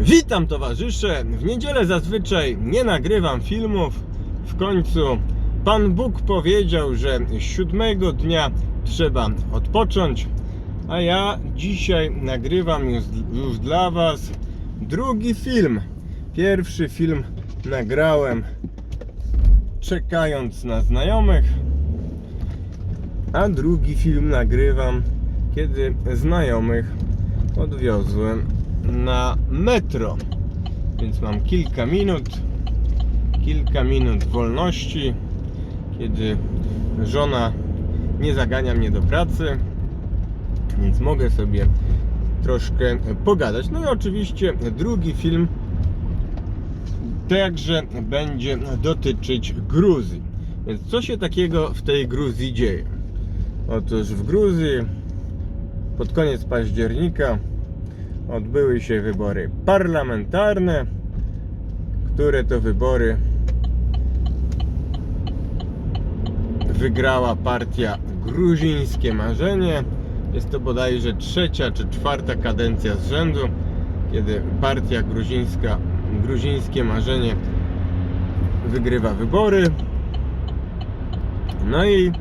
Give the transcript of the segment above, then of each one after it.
Witam towarzysze. W niedzielę zazwyczaj nie nagrywam filmów. W końcu Pan Bóg powiedział, że siódmego dnia trzeba odpocząć. A ja dzisiaj nagrywam już, już dla Was drugi film. Pierwszy film nagrałem czekając na znajomych, a drugi film nagrywam kiedy znajomych odwiozłem na metro. Więc mam kilka minut, kilka minut wolności, kiedy żona nie zagania mnie do pracy, więc mogę sobie troszkę pogadać. No i oczywiście drugi film także będzie dotyczyć Gruzji. Więc co się takiego w tej Gruzji dzieje? Otóż w Gruzji pod koniec października odbyły się wybory parlamentarne, które to wybory wygrała partia Gruzińskie Marzenie. Jest to bodajże trzecia czy czwarta kadencja z rzędu, kiedy partia gruzińska, Gruzińskie Marzenie wygrywa wybory. No i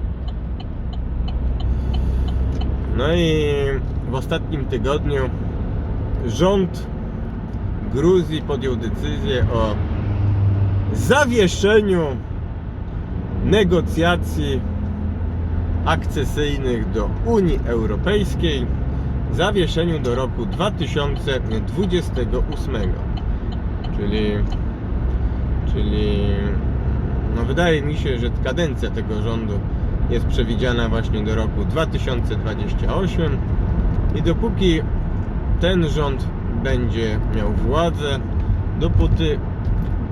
no i w ostatnim tygodniu rząd Gruzji podjął decyzję o zawieszeniu negocjacji akcesyjnych do Unii Europejskiej, zawieszeniu do roku 2028. Czyli czyli no wydaje mi się, że kadencja tego rządu jest przewidziana właśnie do roku 2028 i dopóki ten rząd będzie miał władzę, dopóty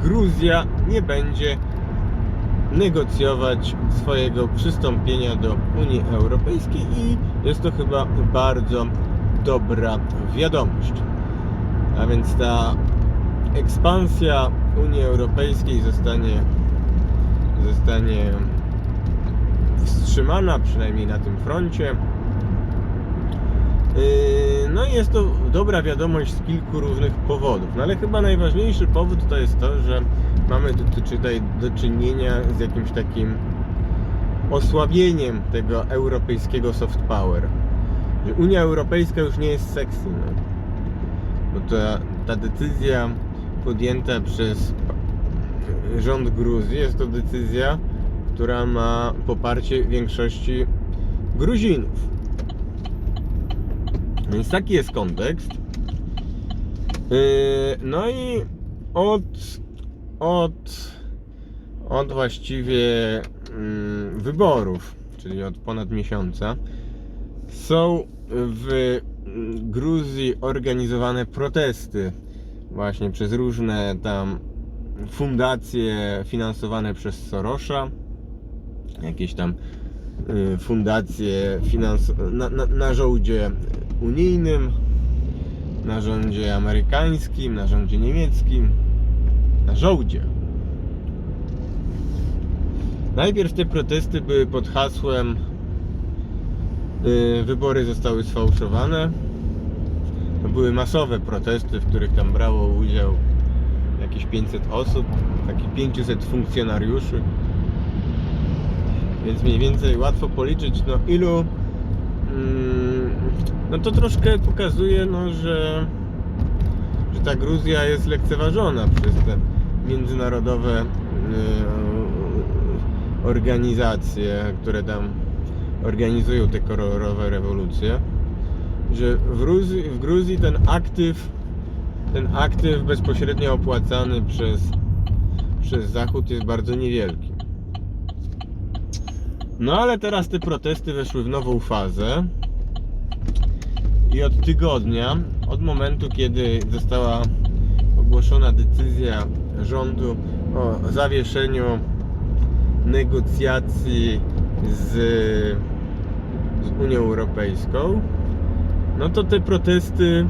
Gruzja nie będzie negocjować swojego przystąpienia do Unii Europejskiej i jest to chyba bardzo dobra wiadomość. A więc ta ekspansja Unii Europejskiej zostanie zostanie wstrzymana, przynajmniej na tym froncie. Yy, No i jest to dobra wiadomość z kilku różnych powodów. No ale chyba najważniejszy powód to jest to, że mamy tu- tutaj do czynienia z jakimś takim osłabieniem tego europejskiego soft power. Że Unia Europejska już nie jest sexy. No. Bo ta, ta decyzja podjęta przez rząd Gruzji jest to decyzja, która ma poparcie większości Gruzinów. Więc taki jest kontekst. Yy, No i od, od, od właściwie mm, wyborów, czyli od ponad miesiąca, są w mm, Gruzji organizowane protesty właśnie przez różne tam fundacje finansowane przez Sorosza, jakieś tam y, fundacje finans- na, na, na rządzie unijnym, na rządzie amerykańskim, na rządzie niemieckim, na żołdzie. Najpierw te protesty były pod hasłem y, wybory zostały sfałszowane. To były masowe protesty, w których tam brało udział jakieś 500 osób, takich 500 funkcjonariuszy. Więc mniej więcej łatwo policzyć, no ilu. Mm, no to troszkę pokazuje, no, że, że ta Gruzja jest lekceważona przez te międzynarodowe y, organizacje, które tam organizują te kolorowe rewolucje. Że w Gruzji, w Gruzji ten aktyw ten aktyw bezpośrednio opłacany przez, przez Zachód jest bardzo niewielki. No ale teraz te protesty weszły w nową fazę i od tygodnia, od momentu kiedy została ogłoszona decyzja rządu o zawieszeniu negocjacji z, z Unią Europejską, no to te protesty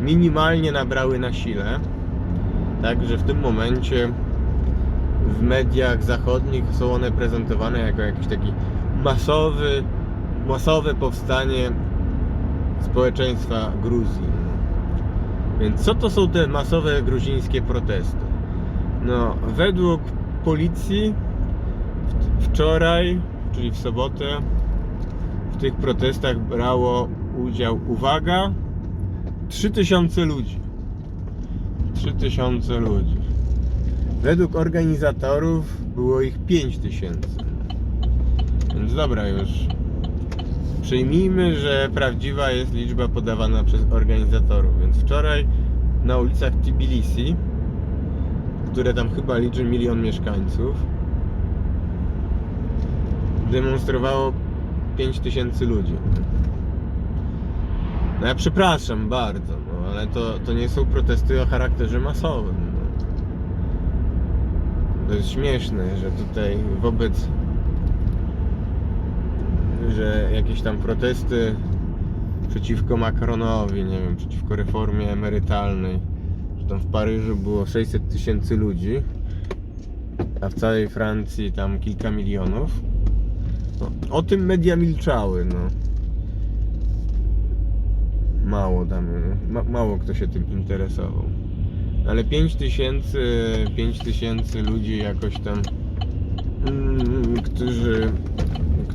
minimalnie nabrały na sile. Także w tym momencie w mediach zachodnich są one prezentowane jako jakiś taki masowy, masowe powstanie społeczeństwa Gruzji. Więc co to są te masowe gruzińskie protesty? No, według policji wczoraj, czyli w sobotę, w tych protestach brało udział, uwaga, 3000 ludzi. 3000 ludzi. Według organizatorów było ich 5000. Więc dobra już. Przyjmijmy, że prawdziwa jest liczba podawana przez organizatorów. Więc wczoraj na ulicach Tbilisi, które tam chyba liczy milion mieszkańców, demonstrowało 5000 ludzi. No ja przepraszam bardzo, no, ale to, to nie są protesty o charakterze masowym. No. To jest śmieszne, że tutaj wobec że jakieś tam protesty przeciwko Macronowi, nie wiem, przeciwko reformie emerytalnej, że tam w Paryżu było 600 tysięcy ludzi, a w całej Francji tam kilka milionów. No, o tym media milczały, no. Mało tam, ma, mało kto się tym interesował. Ale 5 tysięcy, 5 tysięcy ludzi jakoś tam, mm, którzy,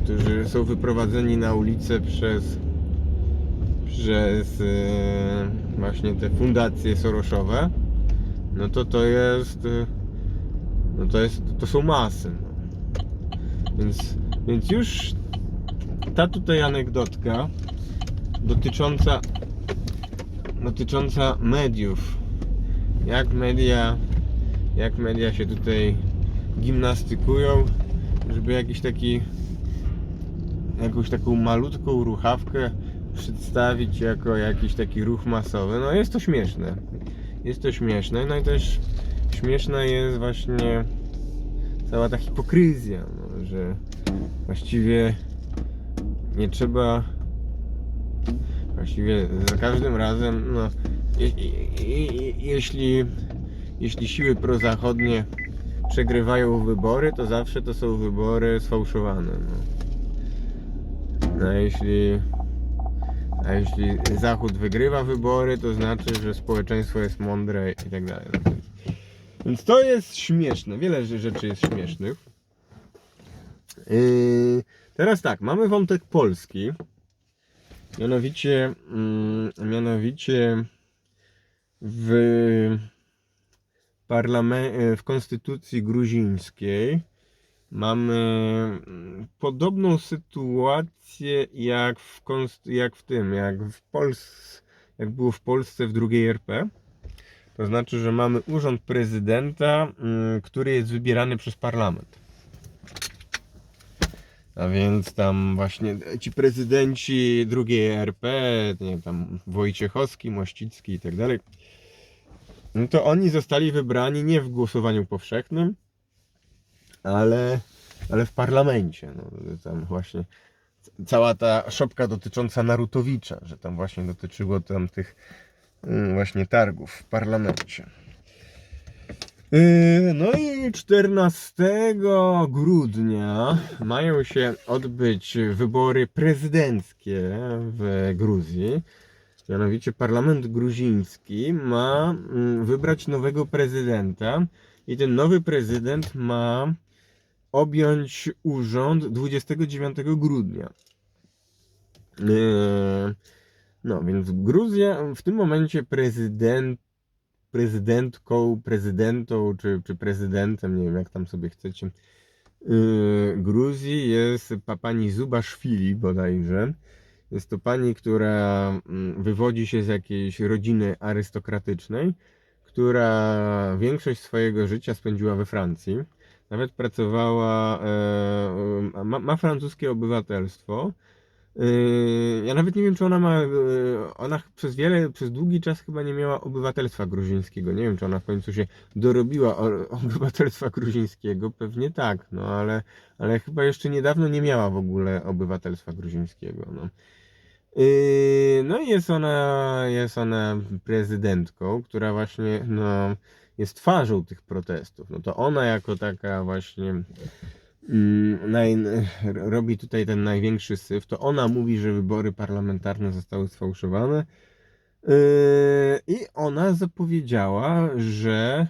którzy są wyprowadzeni na ulicę przez, przez e, właśnie te fundacje soroszowe, no to to jest, e, no to jest, to są masy. No. Więc, więc już ta tutaj anegdotka dotycząca dotycząca mediów. Jak media jak media się tutaj gimnastykują, żeby jakiś taki jakąś taką malutką ruchawkę przedstawić jako jakiś taki ruch masowy. No jest to śmieszne. Jest to śmieszne. No i też śmieszna jest właśnie cała ta hipokryzja, no, że właściwie nie trzeba właściwie za każdym razem no, je, je, je, jeśli jeśli siły prozachodnie przegrywają wybory, to zawsze to są wybory sfałszowane. No. No, jeśli a jeśli Zachód wygrywa wybory, to znaczy, że społeczeństwo jest mądre i tak dalej. No, więc- to jest śmieszne. Wiele rze- rzeczy jest śmiesznych. Yy, teraz tak, mamy wątek polski. Mianowicie, mm, mianowicie w w konstytucji gruzińskiej mamy mm, podobną sytuację jak w, jak w tym, jak w Polsce, jak było w Polsce w drugiej RP. To znaczy, że mamy urząd prezydenta, mm, który jest wybierany przez parlament. A więc tam właśnie ci prezydenci drugiej RP, nie tam Wojciechowski, Mościcki i tak dalej, no to oni zostali wybrani nie w głosowaniu powszechnym, ale, ale w parlamencie. No, tam właśnie cała ta szopka dotycząca Narutowicza, że tam właśnie dotyczyło tam tych mm, właśnie targów w parlamencie. Yy, No i 14 grudnia mają się odbyć wybory prezydenckie w Gruzji. Mianowicie parlament gruziński ma mm, wybrać nowego prezydenta i ten nowy prezydent ma objąć urząd 29 grudnia. Yy, No więc Gruzja w tym momencie prezydent prezydentką, prezydentą czy, czy prezydentem, nie wiem jak tam sobie chcecie, yy, Gruzji jest pa- pani Zubaszwili bodajże. Jest to pani, która mm, wywodzi się z jakiejś rodziny arystokratycznej, która większość swojego życia spędziła we Francji. Nawet pracowała, e, ma, ma francuskie obywatelstwo. Yy, Ja nawet nie wiem, czy ona ma. yy, Ona przez wiele, przez długi czas chyba nie miała obywatelstwa gruzińskiego. Nie wiem, czy ona w końcu się dorobiła obywatelstwa gruzińskiego. Pewnie tak, no ale, ale chyba jeszcze niedawno nie miała w ogóle obywatelstwa gruzińskiego. No. No i jest ona, jest ona prezydentką, która właśnie no, jest twarzą tych protestów. No to ona jako taka właśnie mm, naj, robi tutaj ten największy syf, to ona mówi, że wybory parlamentarne zostały sfałszowane. I ona zapowiedziała, że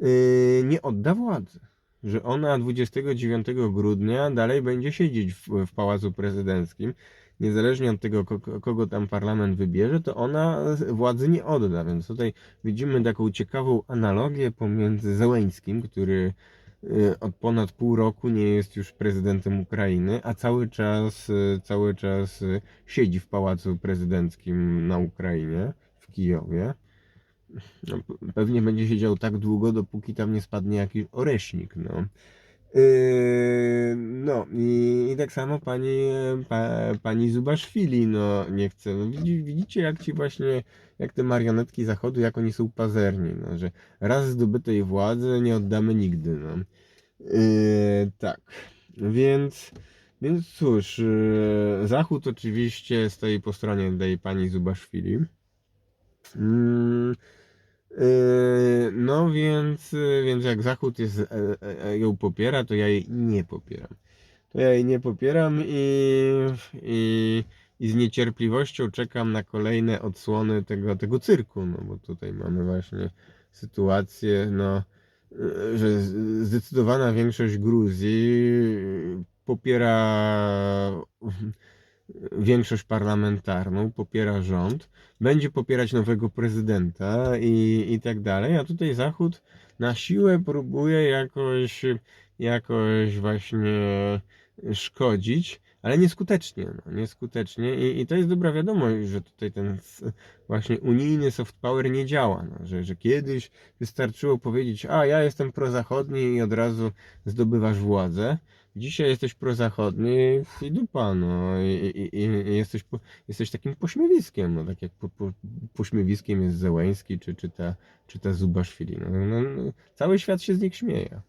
yy, nie odda władzy. Że ona 29 grudnia dalej będzie siedzieć w, w Pałacu Prezydenckim. Niezależnie od tego, ko- kogo tam parlament wybierze, to ona władzy nie odda. Więc tutaj widzimy taką ciekawą analogię pomiędzy Zełeńskim, który y, od ponad pół roku nie jest już prezydentem Ukrainy, a cały czas, y, cały czas y, siedzi w Pałacu Prezydenckim na Ukrainie, w Kijowie. No, pewnie będzie siedział tak długo, dopóki tam nie spadnie jakiś oreśnik, no. Yy, no i, i tak samo pani, pa, pani Zubaszwili, no nie chcę. No, widzi, widzicie jak ci właśnie, jak te marionetki zachodu, jak oni są pazerni, no, że raz zdobytej władzy nie oddamy nigdy, no. Yy, tak, więc, więc cóż, yy, Zachód oczywiście stoi po stronie tej pani Zubaszwili. Yy, No więc, yy, więc jak Zachód jest, e, e, e, ją popiera, to ja jej nie popieram. To ja jej nie popieram i, i, i z niecierpliwością czekam na kolejne odsłony tego, tego cyrku, no bo tutaj mamy właśnie sytuację, no, yy, że zdecydowana większość Gruzji yy, popiera większość parlamentarną, popiera rząd, będzie popierać nowego prezydenta i, i tak dalej, a tutaj Zachód na siłę próbuje jakoś, jakoś właśnie szkodzić, ale nieskutecznie, no, nieskutecznie I, i to jest dobra wiadomość, że tutaj ten właśnie unijny soft power nie działa, no, że, że kiedyś wystarczyło powiedzieć, a ja jestem prozachodni i od razu zdobywasz władzę, Dzisiaj jesteś prozachodni i dupa, no i, i, i, jesteś, jesteś takim pośmiewiskiem, no tak jak po, po, pośmiewiskiem jest Zełęński czy, czy ta, czy ta Zubaszwili. No, no, no, cały świat się z nich śmieje.